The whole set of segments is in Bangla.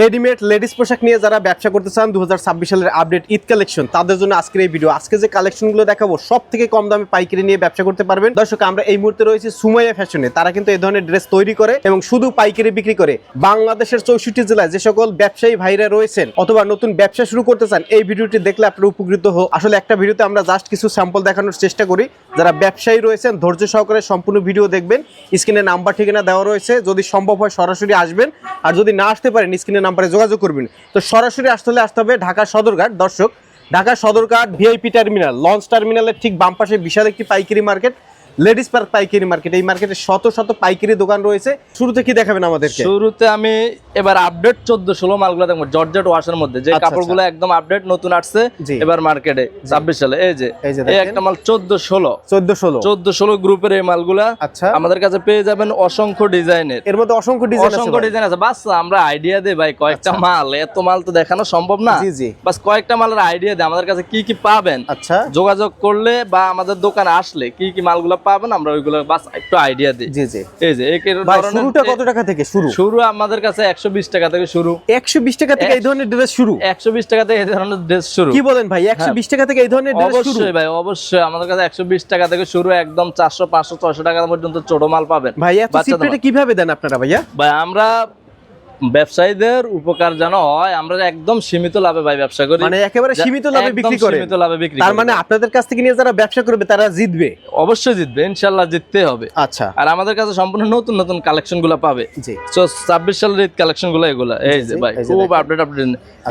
রেডিমেড লেডিস পোশাক নিয়ে যারা ব্যবসা করতে চান দু সালের আপডেট ঈদ কালেকশন তাদের জন্য আজকের এই ভিডিও আজকে যে কালেকশনগুলো দেখাবো সব থেকে কম দামে পাইকারি নিয়ে ব্যবসা করতে পারবেন। দর্শক, আমরা এই মুহূর্তে রয়েছে সুমাইয়া ফ্যাশনে তারা কিন্তু এই ধরনের ড্রেস তৈরি করে এবং শুধু পাইকারি বিক্রি করে। বাংলাদেশের চৌষট্টি জেলায় যে সকল ব্যবসায়ী ভাইরা রয়েছেন অথবা নতুন ব্যবসা শুরু করতে চান, এই ভিডিওটি দেখলে আপনারা উপকৃত হোক আসলে একটা ভিডিওতে আমরা জাস্ট কিছু স্যাম্পল দেখানোর চেষ্টা করি। যারা ব্যবসায়ী রয়েছেন, ধৈর্য সহকারে সম্পূর্ণ ভিডিও দেখবেন। স্ক্রিনে নাম্বার ঠিকানা দেওয়া রয়েছে। যদি সম্ভব হয়, সরাসরি আসবেন। আর যদি না আসতে পারেন, স্ক্রিনে নাম্বারে যোগাযোগ করবেন। তো সরাসরি আসতে হলে আসতে হবে ঢাকা সদরঘাট। দর্শক, Dhaka Sadarghat VIP terminal, launch টার্মিনালের ঠিক বাম পাশে বিশাল একটি পাইকারি মার্কেট। লেডিস পার্ক পাইকারি মার্কেট এই মার্কেটে শত শত পাইকারি দোকান রয়েছে। শুরুতে কি দেখাবেন আমাদেরকে? শুরুতে আমি এবার আপডেট চোদ্দ ষোলো মালগুলো দেখব জর্জেট ওয়াশের মধ্যে। যে আচ্ছা, কাপড়গুলো একদম আপডেট নতুন আসছে এবার মার্কেটে ছাব্বিশ সালে। এই যে এই। একটা মাল চোদ্দ ষোলো। চোদ্দ ষোলো। চোদ্দ ষোলো গ্রুপের এই মালগুলা আচ্ছা। আমাদের কাছে পেয়ে যাবেন অসংখ্য ডিজাইনের। এর মধ্যে অসংখ্য ডিজাইন আছে অসংখ্য ডিজাইন আছে। বাস আমরা আইডিয়া দেই ভাই কয়েকটা মাল এত মাল তো দেখানো সম্ভব না। জি জি। বাস কয়েকটা মালের আইডিয়া দেয় আমাদের কাছে কি কি পাবেন? আচ্ছা। যোগাযোগ করলে বা আমাদের দোকানে আসলে কি কি মালগুলো পাবেন আমরা ওইগুলো বাস একটু আইডিয়া দিই। জি জি। এই যে ভাই শুরুটা কত টাকা থেকে শুরু? শুরু আমাদের কাছে একশো বিশ টাকা থেকে শুরু। একশো বিশ টাকা থেকে এই ধরনের ড্রেস শুরু? একশো বিশ টাকা থেকে এই ধরনের ড্রেস শুরু। কি বলেন ভাই একশো বিশ টাকা থেকে এই ধরনের ড্রেস শুরু? অবশ্যই ভাই অবশ্যই আমাদের কাছে একশো বিশ টাকা থেকে শুরু একদম চারশো পাঁচশো ছয়শো টাকা পর্যন্ত ছোট মাল পাবেন। ভাই এত সিপ্রেটে কীভাবে দেন আপনারা ভাইয়া? ভাই আমরা ব্যবসায়ীদের উপকার যেন হয় আমরা একদম সীমিত লাভে ভাই ব্যবসা করি। মানে একেবারে সীমিত লাভে বিক্রি করে। সীমিত লাভে বিক্রি তার মানে আপনাদের কাছ থেকে নিয়ে যারা ব্যবসা করবে তারা জিতবে? অবশ্যই জিতবে ইনশাল্লাহ জিততে হবে। আচ্ছা। আর আমাদের কাছে সম্পূর্ণ নতুন নতুন কালেকশনগুলো পাবে। জি। তো ছাব্বিশ সালের ঈদ কালেকশনগুলো এগুলো। এই যে ভাই খুব। আপডেট আপডেট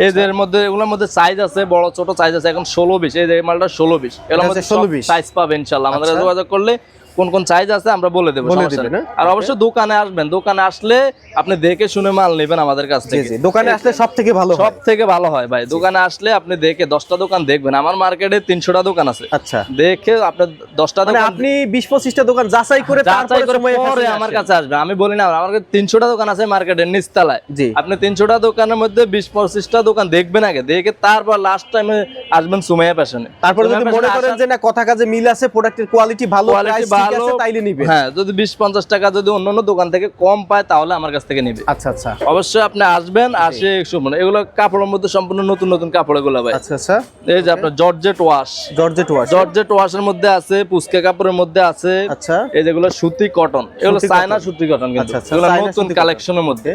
এদের মধ্যে এগুলোর মধ্যে সাইজ আছে বড় ছোট সাইজ আছে এখন ষোলো বিশ। এই যে মালটা ষোলো বিশ। এগুলোর এটা মধ্যে হচ্ছে 16 20 সাইজ পাবে ইনশাল্লাহ। আমাদের আচ্ছা। যোগাযোগ করলে কোন কোন সাইজ আছে আমরা বলে দেবো। হ্যাঁ? আর অবশ্যই দোকানে আসবেন দোকানে আসলে আপনি দেখে শুনে মাল নেবেন আমাদের কাছ থেকে। দোকানে আসলে সব থেকে ভালো সব থেকে ভালো হয় ভাই। দোকানে আসলে আপনি দেখে দশটা দোকান দেখবেন। আমার মার্কেটে তিনশোটা দোকান আছে। আচ্ছা। দেখে আপনার দশটা মানে দোকান আপনি বিশ পঁচিশটা দোকান যাচাই করে যাচাই করে পরে আমার কাছে আসবে। আমি বলি না আমার কাছে তিনশোটা দোকান আছে মার্কেটের নিচতলায়। জি। আপনি তিনশোটা দোকানের মধ্যে বিশ পঁচিশটা দোকান দেখবেন আগে। দেখে তারপর লাস্ট টাইমে আসবেন সুমাইয়া প্যাশনে তারপরে যদি মনে করেন যে না কথা কাজে মিল আছে প্রোডাক্টের কোয়ালিটি ভালো ঠিক ভালো। তাইলে নিবে। হ্যাঁ যদি বিশ পঞ্চাশ টাকা যদি অন্য অন্য দোকান থেকে কম পায় তাহলে আমার কাছ থেকে নিবে। আচ্ছা আচ্ছা। অবশ্যই আপনি আসবেন আসে শুনুন এগুলো কাপড়ের মধ্যে সম্পূর্ণ নতুন নতুন কাপড় এগুলো ভাই আচ্ছা আচ্ছা। এই যে আপনার georgette wash. Georgette wash. Georgette ওয়াশের মধ্যে আছে পুস্কা কাপড়ের মধ্যে আছে। আচ্ছা। এই যেগুলো সুতি কটন এগুলো চায়না সুতি কটন কিন্তু। আচ্ছা, আচ্ছা, এগুলো নতুন কালেকশনের মধ্যে।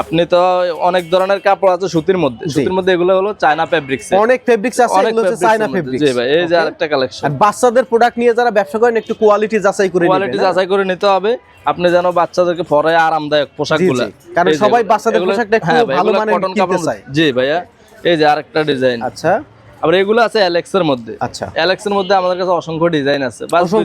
আপনি তো অনেক ধরনের কাপড় আছে সুতির মধ্যে। সুতির মধ্যে এগুলো হলো চায়না ফেব্রিক্স অনেক ফেব্রিক্স আছে এগুলো হচ্ছে চায়না ফেব্রিক্স জি ভাই এই যে আরেকটা কালেকশন আর বাচ্চাদের প্রোডাক্ট নিয়ে যারা ব্যবসা করেন একটু কোয়ালিটি যাচাই করে কোয়ালিটি হ্যাঁ? যাচাই করে নিতে হবে। আপনি যেন বাচ্চাদেরকে পরে আরামদায়ক পোশাকগুলো। কারণ সবাই বাচ্চাদের পোশাকটা একটু ভালো মানের কিনতে চায়। জি ভাইয়া। এই যে আরেকটা ডিজাইন আচ্ছা। আবার এগুলো আছে অ্যালেক্স এর মধ্যে। আচ্ছা। অ্যালেক্স এর মধ্যে আমাদের কাছে অসংখ্য ডিজাইন আছে।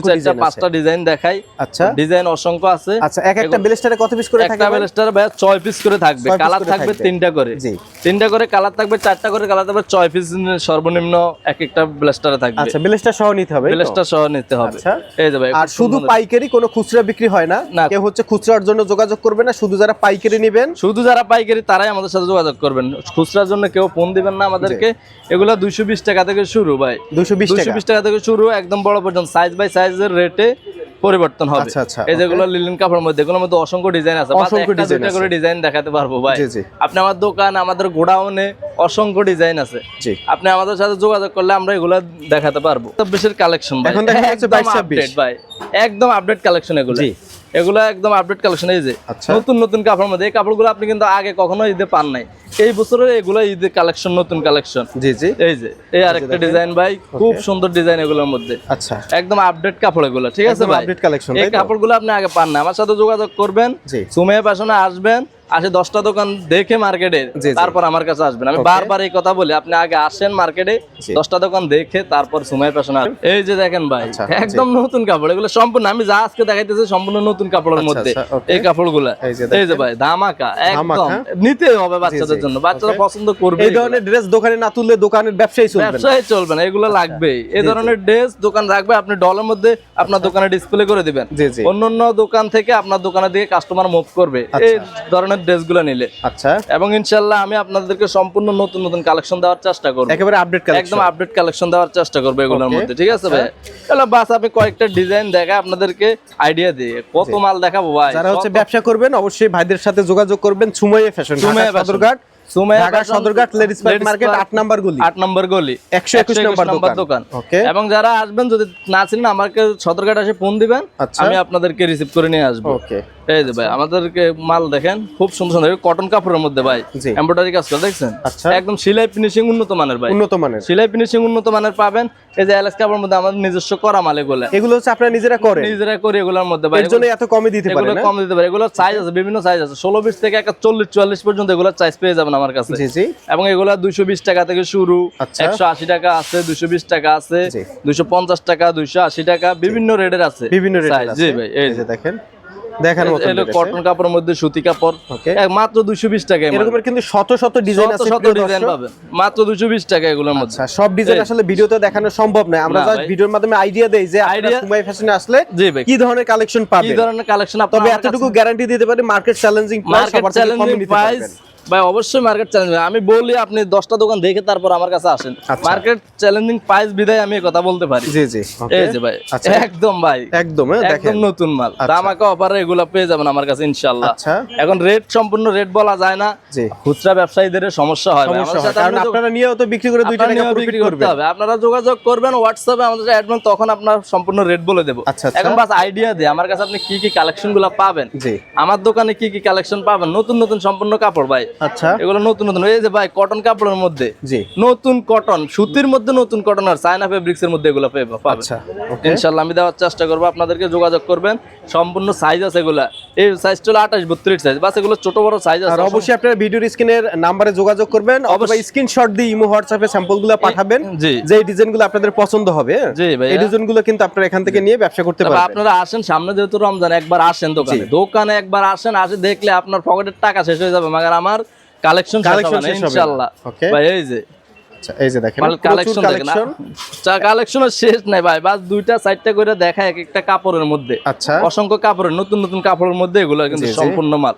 চারটা পাঁচটা ডিজাইন দেখাই। আচ্ছা। ডিজাইন অসংখ্য আছে। আচ্ছা এক একটা ব্লেস্টারে কত পিস করে থাকে একটা? ব্লেস্টার ভাই? ছয় পিস করে থাকবে। কালার থাকবে থাকবে। তিনটা করে। জি। তিনটা করে কালার থাকবে চারটা করে কালার থাকবে ছয় পিস সর্বনিম্ন এক একটা ব্লেস্টারে থাকবে। আচ্ছা ব্লেস্টার সহ নিতে হবে ব্লেস্টার সহ নিতে হবে। আচ্ছা। এই যে ভাই আর শুধু পাইকারি কোনো খুচরা বিক্রি হয় না। না। কেউ হচ্ছে খুচরার জন্য যোগাযোগ করবে না শুধু যারা পাইকারি নেবেন। শুধু যারা পাইকারি তারাই আমাদের সাথে যোগাযোগ করবেন। খুচরার জন্য কেউ ফোন দিবেন না আমাদেরকে। এগুলা দুইশো বিশ টাকা থেকে শুরু ভাই। দুশো বিশ দুইশো টাকা বিশ টাকা থেকে শুরু একদম বড় পর্যন্ত। সাইজ বাই সাইজের রেটে পরিবর্তন হবে। আচ্ছা, আচ্ছা, এই যেগুলো লিলেন কাপড়ের মধ্যে এগুলোর মধ্যে অসংখ্য ডিজাইন আছে। একটা দুইটা করে ডিজাইন দেখাতে পারব ভাই। আপনি আমার দোকান আমাদের গোডাউনে অসংখ্য ডিজাইন আছে। আপনি আমাদের সাথে যোগাযোগ করলে আমরা এগুলো দেখাতে পারব। চব্বিশের কালেকশন ভাই। এখন দেখা যাচ্ছে একদম 22, 26 আপডেট ভাই। একদম আপডেট কালেকশন এগুলো। এগুলো একদম আপডেট কালেকশন এই যে। আচ্ছা। নতুন নতুন কাপড়ের মধ্যে। এই কাপড়গুলো আপনি কিন্তু আগে কখনো ঈদে পান নাই। এই বছরের এগুলো ঈদের কালেকশন নতুন কালেকশন জি জি। এই যে এই আরেকটা ডিজাইন ভাই খুব সুন্দর ডিজাইন এগুলোর মধ্যে। আচ্ছা। একদম আপডেট কাপড় এগুলো ঠিক আছে ভাই? আপডেট কালেকশন এই কাপড়গুলো আপনি আগে পান না। আমার সাথে যোগাযোগ করবেন জি। সুমে পাশনে আসবেন আসে দশটা দোকান দেখে মার্কেটে। তারপর আমার কাছে আসবেন। আমি বারবার এই কথা বলি আপনি আগে আসেন মার্কেটে দশটা দোকান দেখে তারপর পেছনে আসবেন। এই যে দেখেন ভাই আচ্ছা, একদম নতুন কাপড় এগুলো সম্পূর্ণ আমি যা আজকে দেখাইতেছি সম্পূর্ণ নতুন কাপড়ের আচ্ছা, মধ্যে। আচ্ছা, এই কাপড়গুলা। এই যে এই যে ভাই ধামাকা একদম। নিতে হবে বাচ্চাদের। জন্য। বাচ্চারা পছন্দ করবে এই ধরনের ড্রেস দোকানে না তুললে দোকানের ব্যবসায়ী চলবে ব্যবসায় চলবে না এগুলো লাগবেই এই ধরনের ড্রেস দোকান রাখবে আপনি ডলের মধ্যে আপনার দোকানে ডিসপ্লে করে দিবেন। জি জি। অন্য অন্য দোকান থেকে আপনার দোকানের দিকে কাস্টমার মুভ করবে। এই ধরনের ড্রেসগুলো নিলে। আচ্ছা। এবং ইনশাল্লাহ আমি আপনাদেরকে সম্পূর্ণ নতুন নতুন কালেকশন দেওয়ার চেষ্টা করব। একেবারে আপডেট একদম আপডেট কালেকশন দেওয়ার চেষ্টা করব এগুলোর মধ্যে ঠিক আছে ভাই? তাহলে বাস আমি কয়েকটা ডিজাইন দেখা আপনাদেরকে আইডিয়া দিয়ে। কত মাল দেখাবো ভাই? যারা হচ্ছে ব্যবসা করবেন অবশ্যই ভাইদের সাথে যোগাযোগ করবেন Sumaiya fashion Sumaiya fashion। Sadarghat Sumaiya Dhaka Sadarghat ladies market Park, আট নাম্বার গলি। আট নম্বর গলি। 121 নম্বর দোকান। এবং যারা আসবেন যদি না চিনেন আমাকে সদরঘাট এসে ফোন দিবেন আচ্ছা। আমি আপনাদেরকে রিসিভ করে নিয়ে আসব। ওকে এই যে ভাই আমাদেরকে মাল দেখেন খুব সুন্দর সুন্দর। কটন কাপড়ের মধ্যে ভাই এমব্রয়ডারি কাজ করে দেখছেন? আচ্ছা। একদম সেলাই ফিনিশিং উন্নত মানের ভাই। উন্নত মানের। সেলাই ফিনিশিং উন্নত মানের পাবেন। এই যে এলএস কাপড়ের মধ্যে আমাদের নিজস্ব করা মাল এগুলো। এগুলো হচ্ছে আপনারা নিজেরা করেন। নিজেরা করি এগুলোর মধ্যে ভাই। এর জন্য এত কমে দিতে এগুলো কম দিতে পারে। এগুলোর সাইজ আছে বিভিন্ন সাইজ আছে। ষোলো বিশ থেকে একটা চল্লিশ চুয়াল্লিশ পর্যন্ত এগুলোর সাইজ পেয়ে যাবেন আমার কাছে। জি জি। এবং এগুলা দুইশো বিশ টাকা থেকে শুরু। আচ্ছা। একশো আশি টাকা আছে দুইশো বিশ টাকা আছে জি। দুইশো পঞ্চাশ টাকা দুইশো আশি টাকা বিভিন্ন রেটের আছে বিভিন্ন রেট Size, জি ভাই এই যে। দেখেন। দেখার মতো এটা কটন কাপড়ের মধ্যে সুতি কাপড় মাত্র দুইশো বিশ টাকা এরকমের কিন্তু শত শত ডিজাইন আছে শত ডিজাইন পাবেন। মাত্র দুইশো বিশ টাকা এগুলোর মধ্যে। আচ্ছা সব ডিজাইন আসলে ভিডিওতে দেখানো সম্ভব নয়। আমরা জাস্ট ভিডিওর মাধ্যমে আইডিয়া দেই যে আপনারা সুমাই ফ্যাশনে আসলে কি ধরনের কালেকশন কি ধরনের কালেকশন তবে এতটুকু গ্যারান্টি দিতে পারি market challenging price market challenging price ভাই অবশ্যই মার্কেট চ্যালেঞ্জ আমি বলি আপনি দশটা দোকান দেখে তারপর আমার কাছে আসেন। আচ্ছা। মার্কেট চ্যালেঞ্জিং প্রাইস বিদায় আমি কথা বলতে পারি। জি জি এই যে ভাই আচ্ছা। একদম ভাই। একদম হ্যাঁ, দেখেন। একদম নতুন মাল। আচ্ছা। দামাকা অফারে এগুলো পেয়ে যাবেন আমার কাছে ইনশাআল্লাহ। আচ্ছা। এখন রেট সম্পূর্ণ রেট বলা যায় না। খুচরা ব্যবসায়ীদের সমস্যা হয় কারণ আপনারা নিয়েও তো বিক্রি করে দুই আপনারা টাকা বিক্রি করতে হবে। আপনারা যোগাযোগ করবেন হোয়াটসঅ্যাপে আমাদের অ্যাডভান্স তখন আপনার সম্পূর্ণ রেট বলে দেবো। আচ্ছা, আচ্ছা। এখন বাস আইডিয়া দেয় আমার কাছে আপনি কি কি কালেকশনগুলো পাবেন? জি। আমার দোকানে কি কি কালেকশন পাবেন? নতুন নতুন সম্পূর্ণ কাপড় ভাই। আচ্ছা। এগুলো নতুন নতুন। এই যে ভাই কটন কাপড়ের মধ্যে। জি। নতুন কটন সুতির মধ্যে নতুন কটন আর চায়না ফেব্রিক্স এর মধ্যে এগুলো পেয়ে আচ্ছা ওকে ইনশাল্লাহ আমি দেওয়ার চেষ্টা করব আপনাদেরকে যোগাযোগ করবেন। সম্পূর্ণ সাইজ আছে এগুলা। এই সাইজটা হলো আঠাশ বত্রিশ সাইজ বাস এগুলো ছোট বড় সাইজ আছে। আর অবশ্যই আপনারা ভিডিওর স্ক্রিনের নাম্বারে যোগাযোগ করবেন অথবা স্ক্রিনশট দিয়ে ইমো হোয়াটসঅ্যাপে স্যাম্পলগুলো পাঠাবেন জি। যে ডিজাইনগুলো আপনাদের পছন্দ হবে হ্যাঁ? জি ভাই এই ডিজাইনগুলো কিন্তু আপনারা এখান থেকে নিয়ে ব্যবসা করতে পারবেন। আপনারা আসেন সামনে যেহেতু রমজান একবার আসেন দোকানে। দোকানে একবার আসেন আসে দেখলে আপনার পকেটের টাকা শেষ হয়ে যাবে মাগার আমার কালেকশন কালেকশন শেষ হবে না। ইনশাল্লাহ Okay. ভাই এই যে আচ্ছা এই যে দেখেন কালেকশন দেখেন কালেকশনের শেষ নাই ভাই বাস দুইটা চারটা করে দেখা এক একটা কাপড়ের মধ্যে আচ্ছা অসংখ্য কাপড়ের নতুন নতুন কাপড়ের মধ্যে এগুলো কিন্তু। সম্পূর্ণ মাল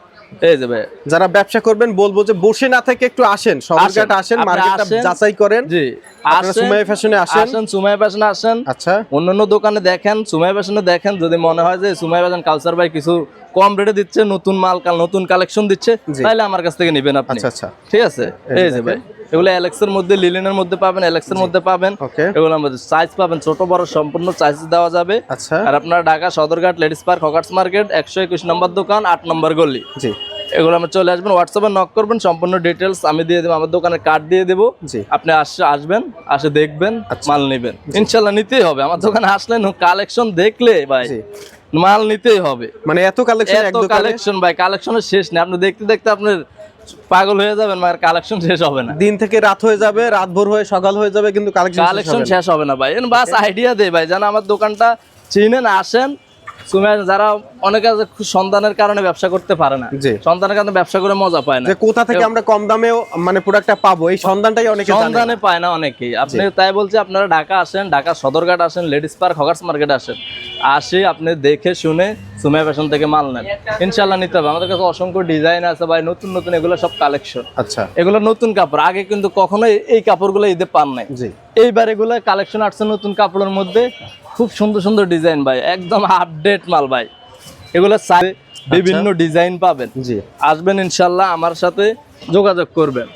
এই যে যারা ব্যবসা করবেন বলব যে বসে না থেকে একটু আসেন সদরঘাট আসেন। মার্কেটটা যাচাই করেন। জি। আপনারা সুমাই ফ্যাশনে আসেন। আসেন সুমাই ফ্যাশনে আসেন। আচ্ছা। অন্যান্য দোকানে দেখেন সুমাই ফ্যাশনে দেখেন যদি মনে হয় যে সুমাই ফ্যাশন কালচার ভাই কিছু কম রেটে দিচ্ছে নতুন মাল কাল নতুন কালেকশন দিচ্ছে। তাহলে আমার কাছ থেকে নেবেন আপনি। আচ্ছা আচ্ছা। ঠিক আছে? এই যে ভাই। এগুলো এলেক্স এর মধ্যে লিলেনের মধ্যে পাবেন এলেক্স এর মধ্যে পাবেন। এগুলো মধ্যে সাইজ পাবেন ছোট বড় সম্পূর্ণ সাইজ দেওয়া যাবে। আচ্ছা। আর আপনার Dhaka Sadarghat ladies park hawkers market একশো একুশ নম্বর দোকান আট নম্বর গলি। জি। এগুলো আমার চলে আসবেন হোয়াটসঅ্যাপে নক করবেন সম্পূর্ণ ডিটেলস আমি দিয়ে দেবো আমার দোকানের কার্ড দিয়ে দেবো। জি। আপনি আসে আসবেন আসে দেখবেন আচ্ছা। মাল নেবেন। ইনশাল্লাহ নিতেই হবে আমার দোকানে আসলে কালেকশন দেখলে ভাই মাল নিতেই হবে। মানে এত কালেকশন এত কালেকশন ভাই কালেকশনের শেষ নেই আপনি দেখতে দেখতে আপনার পাগল হয়ে যাবেন মার কালেকশন শেষ হবে না। দিন থেকে রাত হয়ে যাবে রাত ভোর হয়ে সকাল হয়ে যাবে কিন্তু কালেকশন শেষ হবে না। ভাই। এন বাস আইডিয়া দে ভাই যেন আমার দোকানটা চিনেন আসেন। যারা অনেকে আছে সন্তানের কারণে ব্যবসা করতে পারে না। সন্তানের কারণে ব্যবসা করে মজা পায় না। কোথা থেকে আমরা কম দামেও মানে প্রোডাক্টটা পাবো এই সন্ধানটাই অনেকে সন্ধানে পায় না অনেকেই। আপনি তাই বলছি আপনারা ঢাকা আসেন ঢাকা সদরঘাট আসেন লেডিস পার্ক হকার্স মার্কেট আসেন। আসি আপনি দেখে শুনে সুমে ফ্যাশন থেকে মাল নেন। ইনশাল্লাহ নিতে হবে। আমাদের কাছে অসংখ্য ডিজাইন আছে ভাই নতুন নতুন এগুলো সব কালেকশন আচ্ছা। এগুলো নতুন কাপড়। আগে কিন্তু কখনোই এই কাপড়গুলো ঈদে পান নাই। জি। এইবার এগুলো কালেকশন আসছে নতুন কাপড়ের মধ্যে। খুব সুন্দর সুন্দর ডিজাইন ভাই একদম আপডেট মাল ভাই। এগুলো সাইজ বিভিন্ন ডিজাইন পাবেন। জি। আসবেন ইনশাল্লাহ আমার সাথে যোগাযোগ করবেন।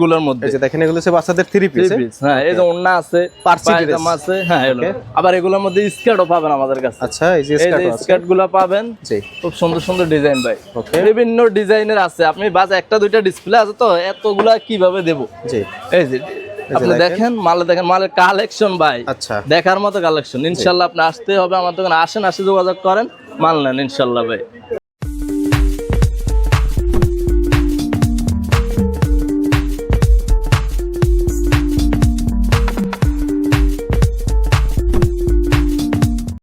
গুলোর মধ্যে। দেখেন এগুলো হচ্ছে বাচ্চাদের থ্রি পিস হ্যাঁ? এই যে ওন্না আছে পার্সি পায়জামা আছে হ্যাঁ আবার এগুলোর মধ্যে স্কার্টও পাবেন আমাদের কাছে। আচ্ছা এই যে স্কার্টগুলো পাবেন। জি। খুব সুন্দর সুন্দর ডিজাইন ভাই। ওকে বিভিন্ন ডিজাইনের আছে। আপনি একটা দুইটা ডিসপ্লে আছে তো এতগুলা কীভাবে দেবো? জি। এই যে আপনি দেখেন। দেখেন মালে দেখেন মালের কালেকশন ভাই। আচ্ছা। দেখার মতো কালেকশন ইনশাল্লাহ আপনি আসতে হবে আমার দোকানে আসেন আসে যোগাযোগ করেন। মাল নেন ইনশাল্লাহ ভাই।